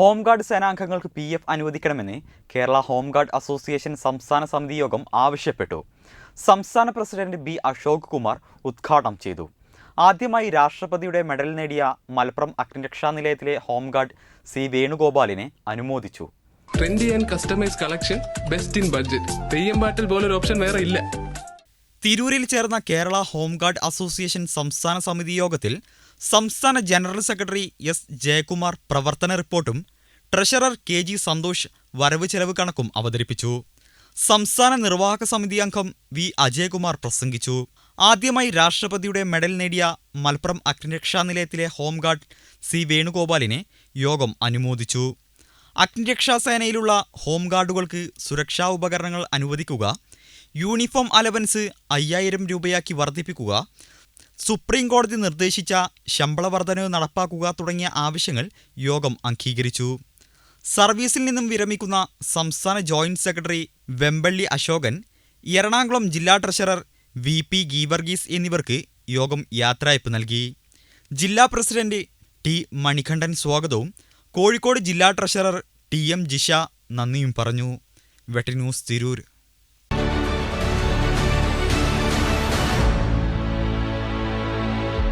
Home guard സേനാംഗങ്ങൾക്ക് P F അനുവദിക്കണമെന്ന് Kerala home guard association സംസ്ഥാന സമിതി യോഗം ആവശ്യപ്പെട്ടു. സംസ്ഥാന പ്രസിഡന്റ് ബി അശോക് കുമാർ ഉദ്ഘാടനം ചെയ്തു. ആദ്യമായി രാഷ്ട്രപതിയുടെ മെഡൽ നേടിയ മലപ്പുറം അഗ്നിരക്ഷാ നിലയത്തിലെ ഹോംഗാർഡ് സി വേണുഗോപാലിനെ അനുമോദിച്ചു. Trendy and customise collection best in budget Theyyam പാട്ടിൽ പോലൊരു ഓപ്ഷൻ വേറെ ഇല്ല. തിരൂരിൽ ചേർന്ന കേരള ഹോംഗാർഡ് അസോസിയേഷൻ സംസ്ഥാന സമിതി യോഗത്തിൽ സംസ്ഥാന ജനറൽ സെക്രട്ടറി എസ് ജയകുമാർ പ്രവർത്തന റിപ്പോർട്ടും ട്രഷറർ കെ ജി സന്തോഷ് വരവ് ചെലവ് കണക്കും അവതരിപ്പിച്ചു. സംസ്ഥാന നിർവാഹക സമിതി അംഗം വി അജയകുമാർ പ്രസംഗിച്ചു. ആദ്യമായി രാഷ്ട്രപതിയുടെ മെഡൽ നേടിയ മലപ്പുറം അഗ്നിരക്ഷാ നിലയത്തിലെ ഹോംഗാർഡ് സി വേണുഗോപാലിനെ യോഗം അനുമോദിച്ചു. അഗ്നിരക്ഷാ സേനയിലുള്ള ഹോംഗാർഡുകൾക്ക് സുരക്ഷാ ഉപകരണങ്ങൾ അനുവദിക്കുക യൂണിഫോം അലവൻസ് അയ്യായിരം രൂപയാക്കി വർദ്ധിപ്പിക്കുക സുപ്രീം കോടതി നിർദ്ദേശിച്ച ശമ്പള വർധനവ് നടപ്പാക്കുക തുടങ്ങിയ ആവശ്യങ്ങൾ യോഗം അംഗീകരിച്ചു. സർവീസിൽ നിന്നും വിരമിക്കുന്ന സംസ്ഥാന ജോയിന്റ് സെക്രട്ടറി വെമ്പള്ളി അശോകൻ എറണാകുളം ജില്ലാ ട്രഷറർ വി പി ഗീവർഗീസ് എന്നിവർക്ക് യോഗം യാത്രയപ്പ് നൽകി. ജില്ലാ പ്രസിഡന്റ് ടി മണികണ്ഠൻ സ്വാഗതവും കോഴിക്കോട് ജില്ലാ ട്രഷറർ ടി എം ജിഷ നന്ദിയും പറഞ്ഞു. വെട്ടി ന്യൂസ് തിരൂർ.